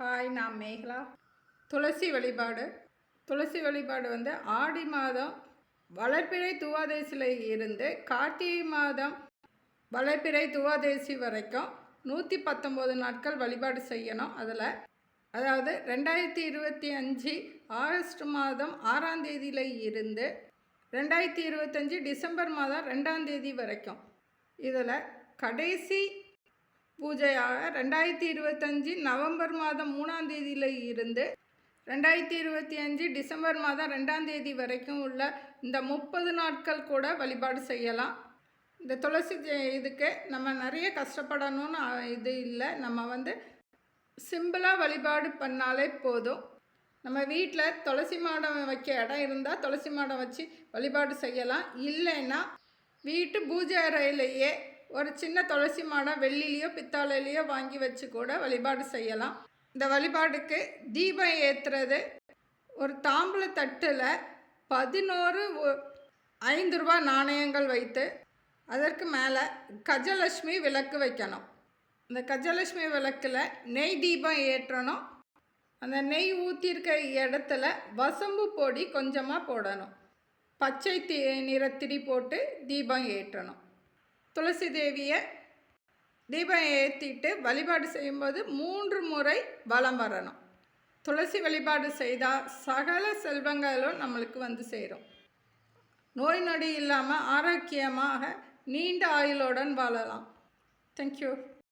Hi நான் மேகலா. துளசி வழிபாடு. துளசி வழிபாடு வந்து ஆடி மாதம் வளர்ப்பிறை துவாதேசியில் இருந்து கார்த்திகை மாதம் வளர்ப்பிறை துவாதேசி வரைக்கும் நூற்றி பத்தொம்போது நாட்கள் வழிபாடு செய்யணும் அதில். அதாவது ரெண்டாயிரத்தி இருபத்தி அஞ்சு ஆகஸ்ட் மாதம் ஆறாம் தேதியில் இருந்து ரெண்டாயிரத்தி இருபத்தஞ்சி டிசம்பர் மாதம் ரெண்டாம் தேதி வரைக்கும் இதில் கடைசி பூஜையாக ரெண்டாயிரத்தி இருபத்தஞ்சி நவம்பர் மாதம் மூணாம் தேதியில் இருந்து ரெண்டாயிரத்தி இருபத்தி அஞ்சு டிசம்பர் மாதம் ரெண்டாம் தேதி வரைக்கும் உள்ள இந்த முப்பது நாட்கள் கூட வழிபாடு செய்யலாம். இந்த துளசி இதுக்கு நம்ம நிறைய கஷ்டப்படணும்னு இது இல்லை. நம்ம வந்து சிம்பிளாக வழிபாடு பண்ணாலே போதும். நம்ம வீட்டில் துளசி மாடம் வைக்க இடம் இருந்தால் துளசி மாடம் வச்சு வழிபாடு செய்யலாம். இல்லைன்னா வீட்டு பூஜை அறையிலேயே ஒரு சின்ன துளசி மாடம் வெள்ளிலேயோ பித்தாளையிலையோ வாங்கி வச்சு கூட வழிபாடு செய்யலாம். இந்த வழிபாடுக்கு தீபம் ஏற்றுறது ஒரு தாம்பூல தட்டில் பதினோரு ஐந்து ரூபா நாணயங்கள் வைத்து அதற்கு மேலே கஜலட்சுமி விளக்கு வைக்கணும். இந்த கஜலட்சுமி விளக்கில் நெய் தீபம் ஏற்றணும். அந்த நெய் ஊற்றிருக்க இடத்துல வசம்பு பொடி கொஞ்சமாக போடணும். பச்சை தி நிறத்திரி போட்டு தீபம் ஏற்றணும். துளசி தேவியை தீபம் ஏற்றிட்டு வழிபாடு செய்யும்போது மூன்று முறை வலம் வரணும். துளசி வழிபாடு செய்தால் சகல செல்வங்களும் நம்மளுக்கு வந்து சேரும். நோய் நொடி இல்லாமல் ஆரோக்கியமாக நீண்ட ஆயுளுடன் வாழலாம். தேங்க்யூ